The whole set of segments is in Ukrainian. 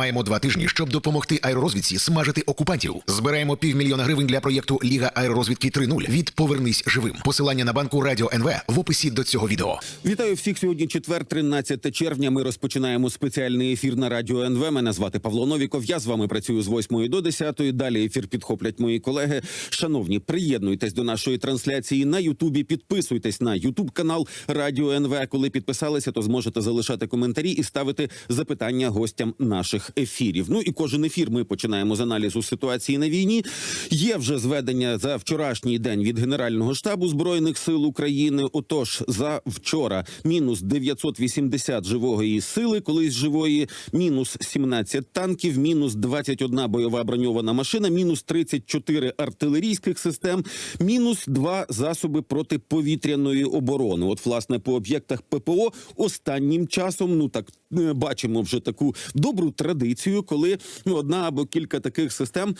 Маємо два тижні, щоб допомогти аеророзвідці смажити окупантів. Збираємо півмільйона гривень для проєкту Ліга аеророзвідки 3.0 від Повернись живим. Посилання на банку Радіо НВ в описі до цього відео. Вітаю всіх сьогодні. Четвер, 13 червня. Ми розпочинаємо спеціальний ефір на радіо НВ. Мене звати Павло Новіков. Я з вами працюю з 8 до 10. Далі ефір підхоплять мої колеги. Шановні, приєднуйтесь до нашої трансляції на Ютубі. Підписуйтесь на Ютуб канал Радіо НВ. Коли підписалися, то зможете залишати коментарі і ставити запитання гостям наших ефірів. Ну і кожен ефір ми починаємо з аналізу ситуації на війні. Є вже зведення за вчорашній день від Генерального штабу збройних сил України. Отож, за вчора мінус 980 живої сили, колись живої, мінус 17 танків, мінус 21 бойова броньована машина, мінус 34 артилерійських систем, мінус 2 засоби протиповітряної оборони. От, власне, по об'єктах ППО останнім часом, ну так е, бачимо вже таку добру традицію, коли ну, одна або кілька таких систем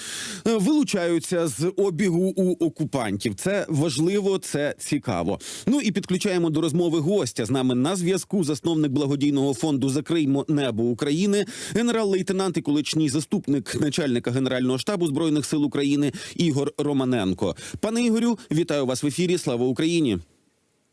е, вилучаються з обігу у окупантів. Це важливо, це цікаво. Ну і підключаємо до розмови гостя з нами на зв'язку. Засновник благодійного фонду Закриймо небо України, генерал-лейтенант і колишній заступник начальника генерального штабу збройних сил України Ігор Романенко. Пане Ігорю, вітаю вас в ефірі. Слава Україні!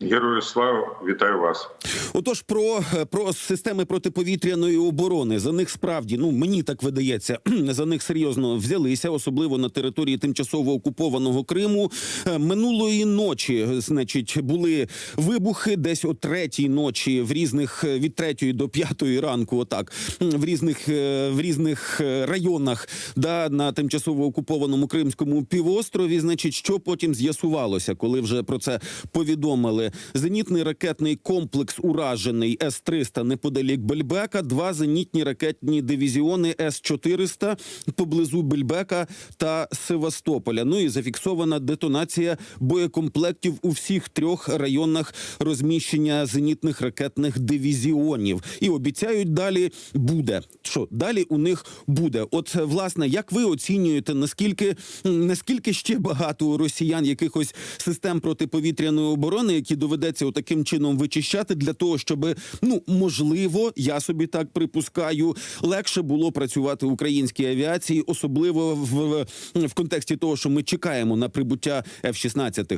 Герою слава, вітаю вас. Отож, про, про системи протиповітряної оборони за них справді ну мені так видається, за них серйозно взялися, особливо на території тимчасово окупованого Криму. Е, Минулої ночі, значить, були вибухи десь о третій ночі в різних е, від третьої до п'ятої ранку. Отак в різних е, в різних е, районах, да на тимчасово окупованому Кримському півострові. Значить, що потім з'ясувалося, коли вже про це повідомили. Зенітний ракетний комплекс уражений С-300 неподалік Бельбека, два зенітні ракетні дивізіони С-400 поблизу Бельбека та Севастополя. Ну і зафіксована детонація боєкомплектів у всіх трьох районах розміщення зенітних ракетних дивізіонів. І обіцяють далі буде. Що далі у них буде? От власне, як ви оцінюєте, наскільки наскільки ще багато росіян якихось систем протиповітряної оборони, які доведеться таким чином вичищати для того, щоб ну можливо, я собі так припускаю, легше було працювати українській авіації, особливо в, в контексті того, що ми чекаємо на прибуття F-16?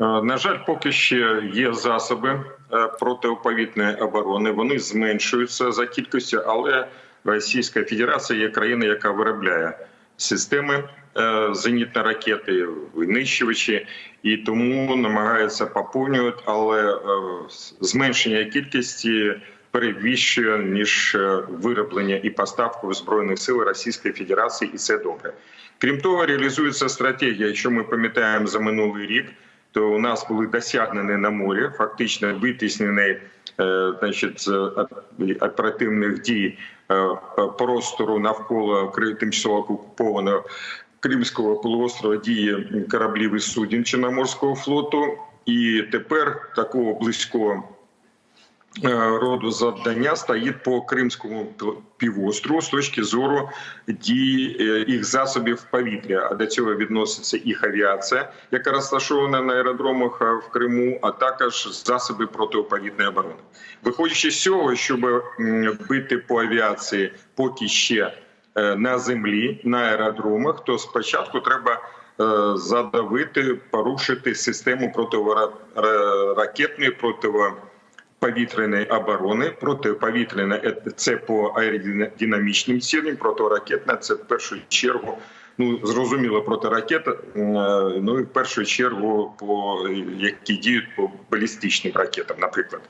Е, На жаль, поки ще є засоби е, протиповітряної оборони. Вони зменшуються за кількістю, але Російська Федерація є країна, яка виробляє системи е, зенітні ракети, винищувачі, і тому намагається поповнювати, але е, зменшення кількості перевищує ніж е, вироблення і поставку збройних сил Російської Федерації, і це добре. Крім того, реалізується стратегія. Якщо ми пам'ятаємо за минулий рік, то у нас були досягнені на морі, фактично витіснені е, значить, оперативних дій простору навколо тимчасово окупованого Кримського полуострова діє кораблів із суден Чорноморського флоту, і тепер такого близького е, роду завдання стоїть по Кримському півострову з точки зору дії е, їх засобів повітря. А до цього відноситься їх авіація, яка розташована на аеродромах е, в Криму, а також засоби протиповітряної оборони. Виходячи з цього, щоб бити по авіації поки ще е, на землі, на аеродромах, то спочатку треба е, задавити, порушити систему противоракетної противо повітряної оборони, протиповітряна е, це по аеродинамічним цілям, протиракетна це в першу чергу. Ну зрозуміло, протиракета, е, ну і в першу чергу по які діють по балістичним ракетам, наприклад.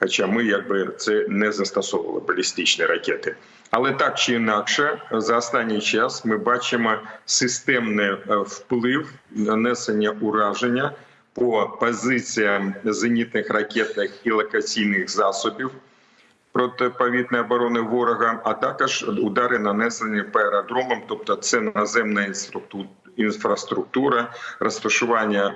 Хоча ми якби це не застосовували балістичні ракети. Але так чи інакше, за останній час ми бачимо системний е, вплив нанесення ураження по позиціям зенітних ракетних і локаційних засобів протиповітряної оборони ворога, а також удари нанесені по аеродромам, тобто це наземна інфраструктура, розташування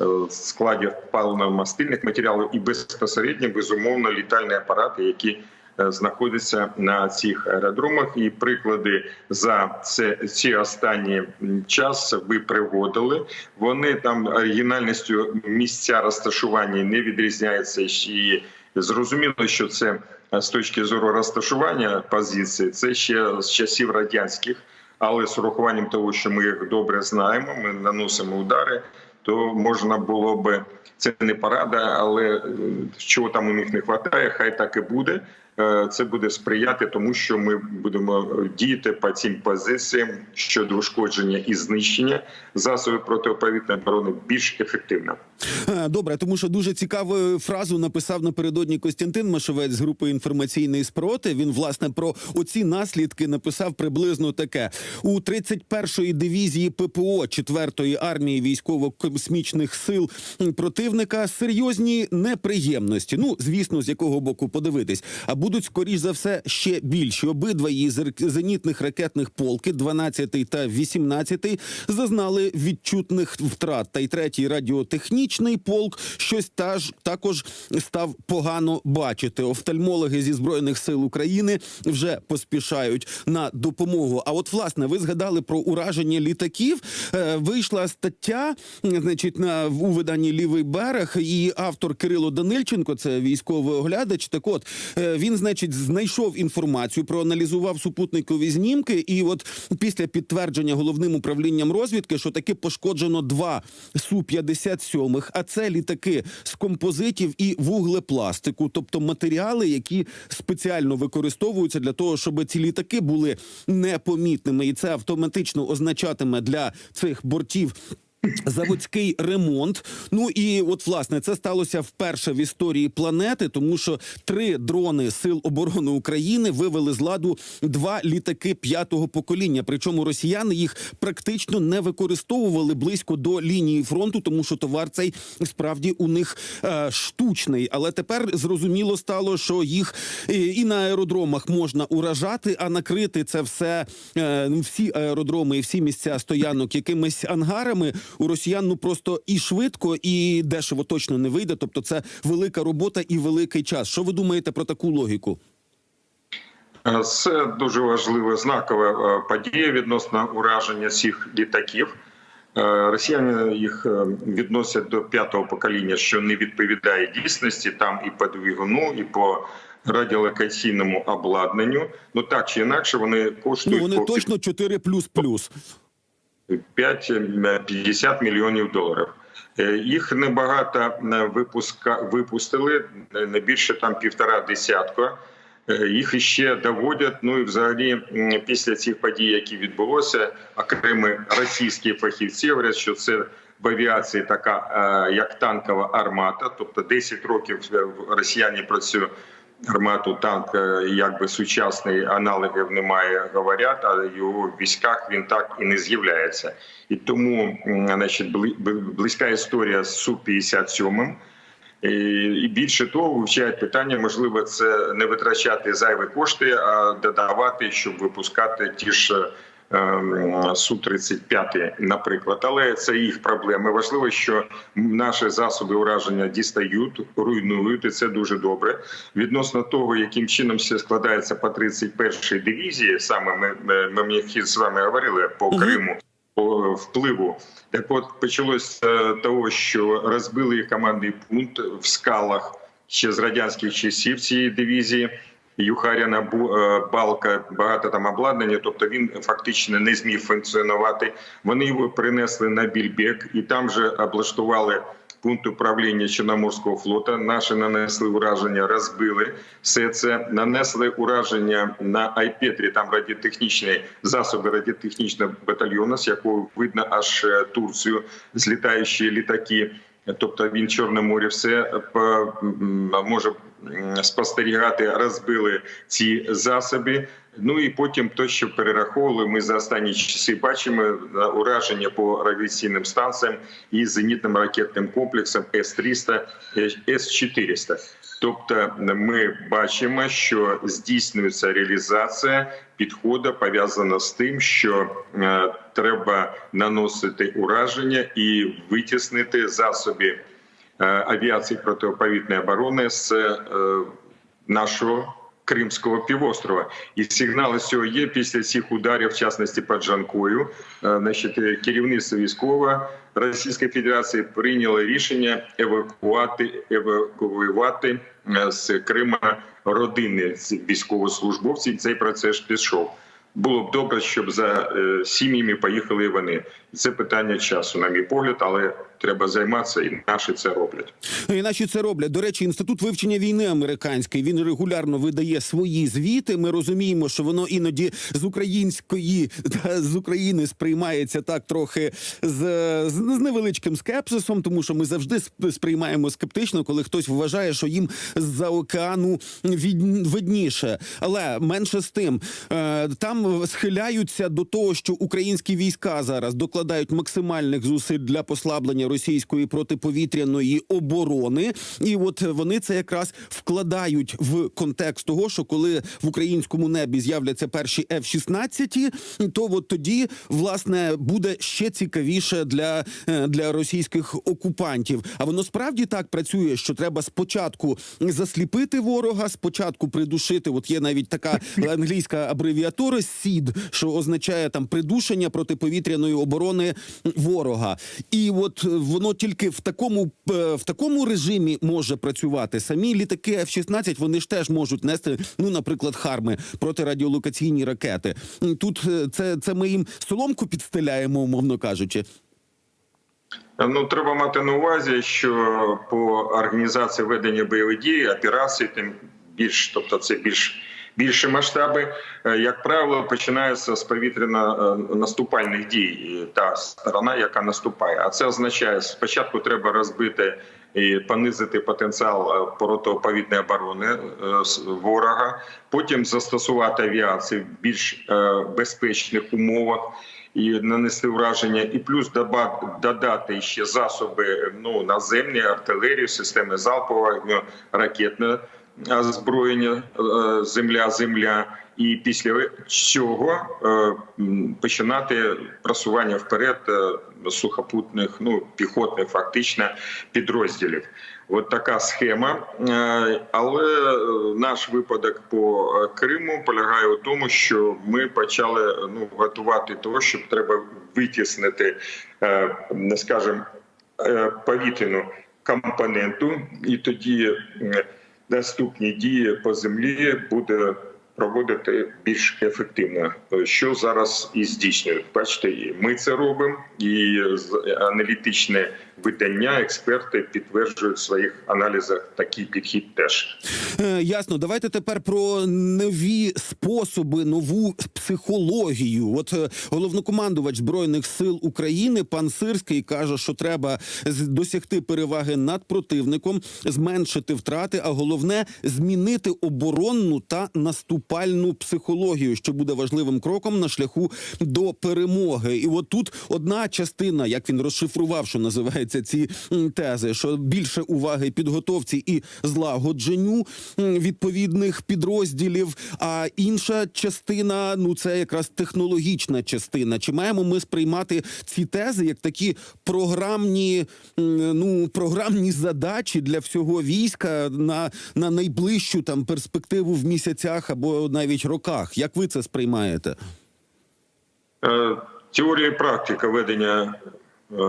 е, е, складів паливно-мастильних матеріалів і безпосередньо безумовно літальні апарати, які е, знаходяться на цих аеродромах. І приклади за це ці останні час ви приводили. Вони там оригінальністю місця розташування не відрізняються і Зрозуміло, що це е, з точки зору розташування позицій, це ще з часів радянських, але з урахуванням того, що ми їх добре знаємо, ми наносимо удари, то можна було би це не порада, але е, чого там у них не вистачає, хай так і буде. Е, Це буде сприяти тому, що ми будемо діяти по цим позиціям щодо ушкодження і знищення засобів протиповітряної оборони більш ефективно. Е, Добре, тому що дуже цікаву фразу написав напередодні Костянтин Машовець з групи інформаційний спротив. Він власне про оці наслідки написав приблизно таке: у 31-ї дивізії ППО 4-ї армії військово-космічних сил противника серйозні неприємності. Ну звісно, з якого боку подивитись, а будуть скоріш за все ще більші. Обидва її зенітних ракетних полки, 12-й та 18-й, зазнали відчутних втрат. Та й третій радіотехнічний полк щось таж також став погано бачити. Офтальмологи зі збройних сил України вже поспішають на допомогу. А от власне ви згадали про ураження літаків. Е, Вийшла стаття, значить, на у виданні Лівий берег, і автор Кирило Данильченко, це військовий оглядач. Так от е, він, значить, знайшов інформацію, проаналізував супутникові знімки, і от після підтвердження головним управлінням розвідки, що таки пошкоджено два су 57 а це літаки з композитів і вуглепластику, тобто матеріали, які спеціально використовуються для того, щоб ці літаки були непомітними, і це автоматично означатиме для цих бортів. Заводський ремонт. Ну і от власне це сталося вперше в історії планети, тому що три дрони Сил оборони України вивели з ладу два літаки п'ятого покоління. Причому росіяни їх практично не використовували близько до лінії фронту, тому що товар цей справді у них е, штучний. Але тепер зрозуміло стало, що їх е, і на аеродромах можна уражати, а накрити це все е, всі аеродроми і всі місця стоянок якимись ангарами у росіян ну просто і швидко, і дешево точно не вийде. Тобто, це велика робота і великий час. Що ви думаєте про таку логіку? Е, Це дуже важлива знакова е, подія відносно ураження цих літаків. Е, Росіяни їх е, відносять до п'ятого покоління, що не відповідає дійсності. Там і по двигуну, і по радіолокаційному обладнанню. Ну так чи інакше, вони Ну коштують вони по точно 4 плюс плюс. 5-50 мільйонів доларів. Е, Їх небагато е, випуска випустили, е, не більше там півтора десятка. Е, Їх іще доводять. Ну і взагалі, після цих подій, які відбулося, окремі російські фахівці говорять, що це в авіації така е, як танкова армата, тобто 10 років е, росіяни про цю армату танк е, якби сучасний аналогів немає, говорять, а його військах він так і не з'являється. І тому значить, бли- бли- близька історія з су 57 і і більше того, вивчають питання, можливо, це не витрачати зайві кошти, а додавати, щоб випускати ті ж су 35 наприклад. Але це їх проблеми. Важливо, що наші засоби ураження дістають, руйнують, і це дуже добре. Відносно того, яким чином все складається по 31-й дивізії, саме ми, ми, ми з вами говорили по Криму по впливу. Так от почалось того, що розбили командний пункт в скалах ще з радянських часів цієї дивізії. Юхаряна е, балка, багато там обладнання, тобто він фактично не зміг функціонувати. Вони його принесли на Більбек і там же облаштували пункт управління Чорноморського флота. Наші нанесли ураження, розбили все це. Нанесли ураження на Айпетрі. Там радіотехнічні засоби радіотехнічного батальйону, з якого видно аж е, Турцію, злітаючі літаки. Тобто він Чорному морі все по- може спостерігати, розбили ці засоби. Ну і потім то, що перераховували, ми за останні часи бачимо е, ураження по радіаційним станціям і зенітним ракетним комплексам С-300, С-400. Тобто ми бачимо, що здійснюється реалізація підходу пов'язана з тим, що е, треба наносити ураження і витіснити засоби е, авіації протиповітряної оборони з е, нашого Кримського півострова. І сигнали цього є після цих ударів, в частності під Жанкою. Е, Значить, керівництво військове Російської Федерації прийняли рішення евакувати евакуювати е, з Крима родини військовослужбовців. Цей процес пішов. Було б добре, щоб за е, сім'ями поїхали вони. Це питання часу, на мій погляд, але треба займатися, і наші це роблять. Ну, І наші це роблять. До речі, інститут вивчення війни американський він регулярно видає свої звіти. Ми розуміємо, що воно іноді з української та з України сприймається так трохи з, з, з невеличким скепсисом, тому що ми завжди сприймаємо скептично, коли хтось вважає, що їм з-за океану від, видніше. Але менше з тим, е, там схиляються до того, що українські війська зараз докладають максимальних зусиль для послаблення російської протиповітряної оборони, і от вони це якраз вкладають в контекст того, що коли в українському небі з'являться перші F-16, то от тоді власне буде ще цікавіше для, е, для російських окупантів. А воно справді так працює, що треба спочатку засліпити ворога, спочатку придушити. От є навіть така англійська абревіатура СІД, що означає там придушення протиповітряної оборони ворога. І от воно тільки в такому е, в такому режимі може працювати. Самі літаки F-16, вони ж теж можуть нести, ну, наприклад, харми протирадіолокаційні ракети. Тут е, це, це ми їм соломку підстеляємо, умовно кажучи. Ну треба мати на увазі, що по організації ведення бойових дій, операцій, тим більш, тобто це більш більші масштаби, е, як правило, починається з повітряно-наступальних дій. Та сторона, яка наступає, а це означає, спочатку треба розбити і понизити потенціал е, протиповітряної оборони е, ворога, потім застосувати авіацію в більш е, безпечних умовах і нанести враження, і плюс додати ще засоби ну наземні, артилерію, системи залпового ракетне озброєння е, земля, земля. І після цього е, починати просування вперед е, сухопутних, ну піхотних, фактично підрозділів. От така схема. Е, Але е, наш випадок по е, Криму полягає у тому, що ми почали ну готувати того, щоб треба витіснити, е, е, повітряну компоненту, і тоді е, наступні дії по землі буде проводити більш ефективно, що зараз і здійснюють. Бачите, ми це робимо, і аналітичне видання, експерти підтверджують в своїх аналізах такий підхід теж. Е, Ясно, давайте тепер про нові способи, нову психологію. От е, головнокомандувач збройних сил України пан Сирський каже, що треба досягти переваги над противником, зменшити втрати, а головне змінити оборонну та наступальну психологію, що буде важливим кроком на шляху до перемоги. І от тут одна частина, як він розшифрував, що називається ці тези, що більше уваги підготовці і злагодженню відповідних підрозділів. А інша частина ну це якраз технологічна частина. Чи маємо ми сприймати ці тези як такі програмні, ну програмні задачі для всього війська на, на найближчу там перспективу в місяцях або навіть роках? Як ви це сприймаєте? Е, Теорія і практика ведення е,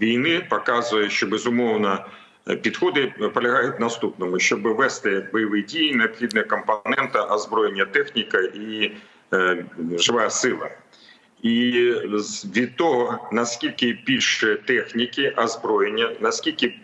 війни показує, що безумовно е, підходи полягають наступному: щоб вести бойові дії, необхідна компонента озброєння, техніка і е, жива сила. І від того, наскільки більше техніки, озброєння, наскільки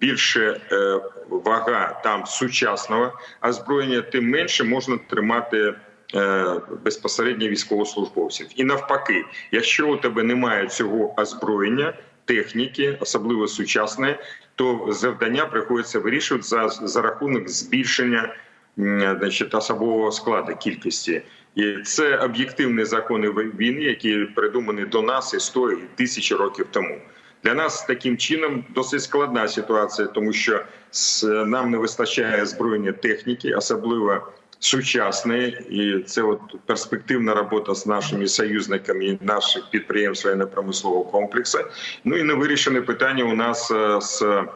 більше е, вага там сучасного озброєння, тим менше можна тримати е, безпосередньо військовослужбовців. І навпаки, якщо у тебе немає цього озброєння, техніки, особливо сучасне, то завдання приходиться вирішувати за, за рахунок збільшення значить, особового складу кількості. І це об'єктивні закони війни, які придумані до нас і 100 і тисячі років тому. Для нас таким чином досить складна ситуація, тому що нам не вистачає збройної техніки, особливо сучасної, і це от перспективна робота з нашими союзниками наших підприємств воєнно-промислового комплексу. Ну і не вирішене питання у нас е, з е,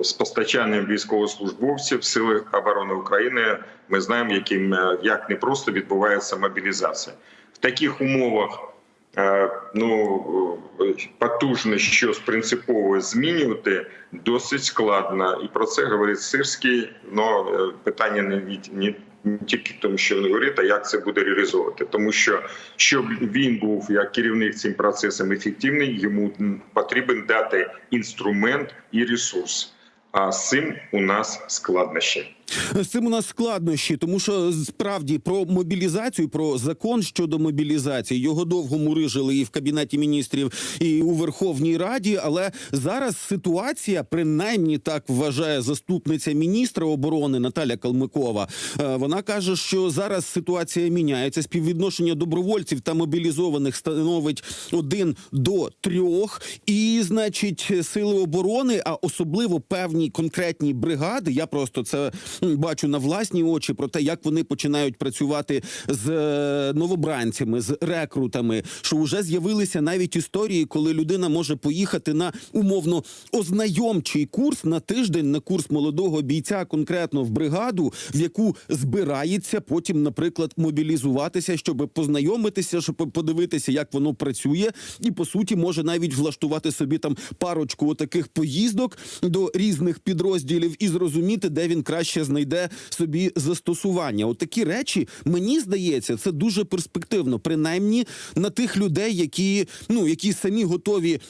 з постачанням військовослужбовців Сили оборони України. Ми знаємо, яким е, як не просто відбувається мобілізація в таких умовах. Е, ну е, потужно щось принципово змінювати досить складно. І про це говорить Сирський. Но е, питання не, не, не тільки тому, що він говорить, а як це буде реалізовувати. Тому що щоб він був як керівник цим процесом ефективний, йому потрібен дати інструмент і ресурс. А з цим у нас складнощі. З цим у нас складнощі, тому що справді про мобілізацію, про закон щодо мобілізації його довго мурижили і в кабінеті міністрів, і у Верховній Раді. Але зараз ситуація, принаймні так вважає заступниця міністра оборони Наталя Калмикова. Е, Вона каже, що зараз ситуація міняється. Співвідношення добровольців та мобілізованих становить один до трьох. І, значить, сили оборони, а особливо певні конкретні бригади. Я просто це бачу на власні очі про те, як вони починають працювати з е, новобранцями, з рекрутами. Що вже з'явилися навіть історії, коли людина може поїхати на умовно ознайомчий курс на тиждень на курс молодого бійця, конкретно в бригаду, в яку збирається потім, наприклад, мобілізуватися, щоб познайомитися, щоб подивитися, як воно працює, і по суті може навіть влаштувати собі там парочку таких поїздок до різних підрозділів і зрозуміти, де він краще знайде собі застосування. От такі речі мені здається, це дуже перспективно, принаймні на тих людей, які ну які самі готові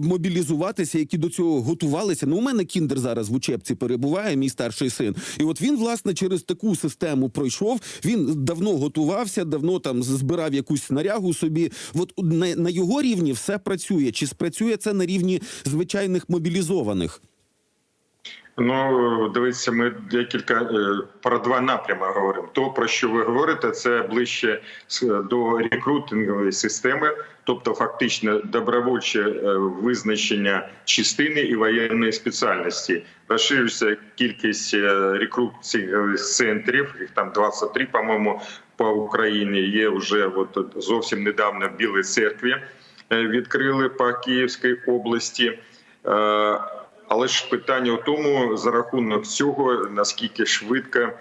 мобілізуватися, які до цього готувалися. Ну, у мене кіндер зараз в учебці перебуває, мій старший син, і от він власне через таку систему пройшов. Він давно готувався, давно там збирав якусь снарягу собі. От на, на його рівні все працює. Чи спрацює це на рівні звичайних мобілізованих? Ну, дивіться, ми декілька е, про два напрями говоримо. То, про що ви говорите, це ближче до рекрутингової системи, тобто фактично добровольче е, визначення частини і воєнної спеціальності. Розширюється кількість е, рекрутингових центрів, їх там 23, по-моєму, по Україні. Є вже от зовсім недавно в Білій церкві е, відкрили по Київській області. Але ж питання в тому, за рахунок цього, наскільки швидко е,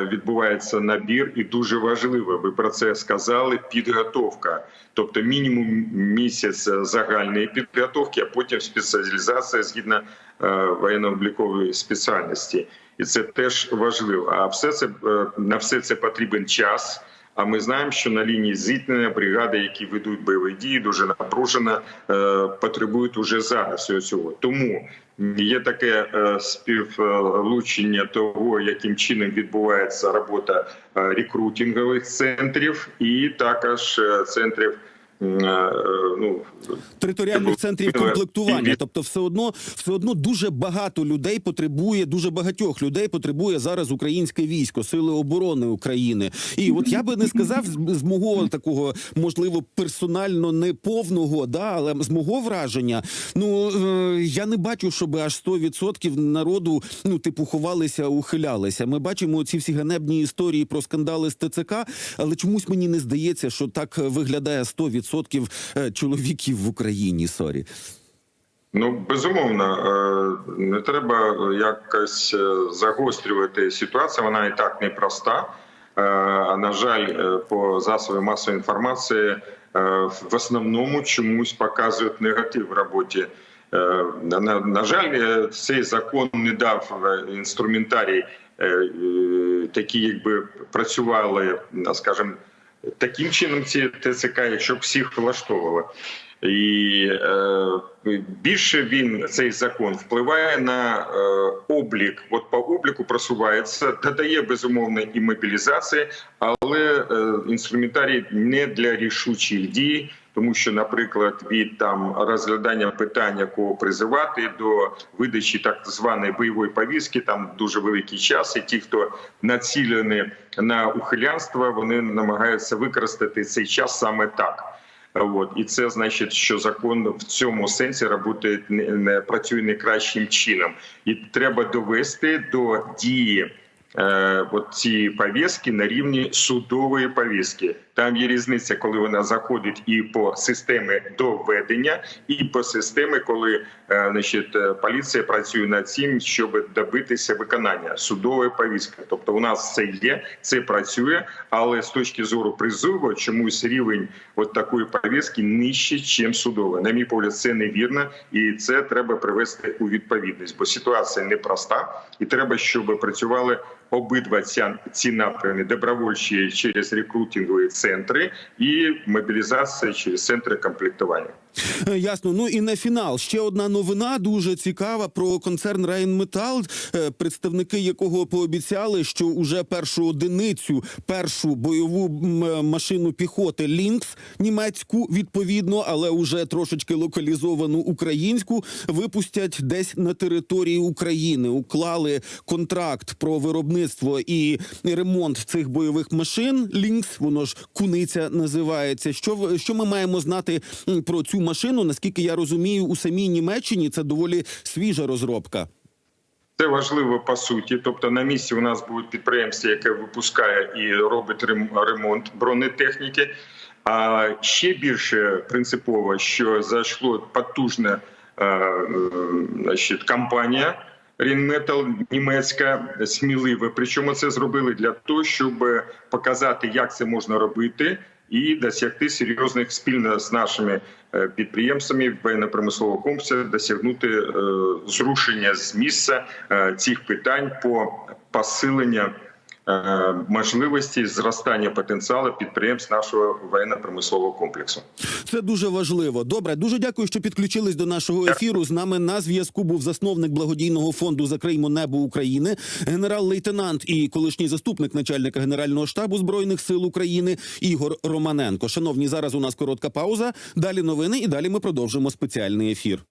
відбувається набір, і дуже важливо, ви про це сказали. Підготовка, тобто мінімум місяць загальної підготовки, а потім спеціалізація згідно е, воєнно-облікової спеціальності, і це теж важливо. А все це е, на все це потрібен час. А ми знаємо, що на лінії зіткнення бригади, які ведуть бойові дії, дуже напружено, е, потребують уже зараз цього. Тому є таке е, співлучення того, яким чином відбувається робота е, рекрутингових центрів, і також центрів. Е, Ну територіальних центрів комплектування. Тобто, все одно, все одно дуже багато людей потребує, дуже багатьох людей потребує зараз українське військо, сили оборони України. І от я би не сказав з, з мого такого, можливо, персонально неповного, да, але з мого враження, ну е, я не бачу, щоб аж 100% народу, ну типу, ховалися, ухилялися. Ми бачимо ці всі ганебні історії про скандали з ТЦК, але чомусь мені не здається, що так виглядає 100% е, чоловіків в Україні. Сорі. Ну, безумовно, е, не треба якось е, загострювати ситуацію. Вона і так непроста. А на жаль, по засобам масової інформації в основному чомусь показують негатив в роботі. На, на, жаль, цей закон не дав інструментарій, такі, якби працювали, скажімо, таким чином ці ТЦК, якщо б всіх влаштовувало. І е, більше він цей закон впливає на е, облік. От по обліку просувається, додає безумовно і мобілізації, але е, інструментарій не для рішучих дій, тому що, наприклад, від там розглядання питання кого призивати до видачі так званої бойової повістки, там дуже великий час, і ті, хто націлені на ухилянство, вони намагаються використати цей час саме так. От і це значить, що закон в цьому сенсі роботи не, працює не кращим чином, і треба довести до дії е, от цієї повістки на рівні судової повістки. Там є різниця, коли вона заходить і по системі доведення, і по системі, коли е, значить, е, поліція працює над цим, щоб добитися виконання судової повістки. Тобто, у нас це є, це працює, але з точки зору призову чомусь рівень от такої повістки нижче, ніж судове. На мій погляд, це невірно, і це треба привести у відповідність, бо ситуація непроста, і треба, щоб працювали обидва ці напрями добровольчі через рекрутингові центри і мобілізація через центри комплектування. Е, Ясно. Ну і на фінал ще одна новина дуже цікава про концерн Райнметал, е, представники якого пообіцяли, що уже першу одиницю, першу бойову е, машину піхоти Лінкс німецьку відповідно, але уже трошечки локалізовану українську випустять десь на території України. Уклали контракт про виробництво і ремонт цих бойових машин. Лінкс, воно ж куниця називається. Що що ми маємо знати про цю машину? Наскільки я розумію, у самій Німеччині це доволі свіжа розробка. Це важливо по суті. Тобто на місці у нас буде підприємство, яке випускає і робить рем- ремонт бронетехніки. А ще більше принципово, що зайшло потужна е, значить, компанія Рінметал німецька смілива. Причому це зробили для того, щоб показати, як це можна робити, і досягти серйозних спільно з нашими е, підприємствами воєнно-промислового комплексу досягнути е, зрушення з місця е, цих питань по посиленню е, можливості зростання потенціалу підприємств нашого воєнно-промислового комплексу. Це дуже важливо. Добре, дуже дякую, що підключились до нашого ефіру. З нами на зв'язку був засновник благодійного фонду Закриймо небо України, генерал-лейтенант і колишній заступник начальника генерального штабу збройних сил України Ігор Романенко. Шановні, зараз у нас коротка пауза. Далі новини, і далі ми продовжимо спеціальний ефір.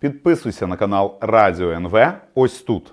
Підписуйся на канал Радіо НВ ось тут.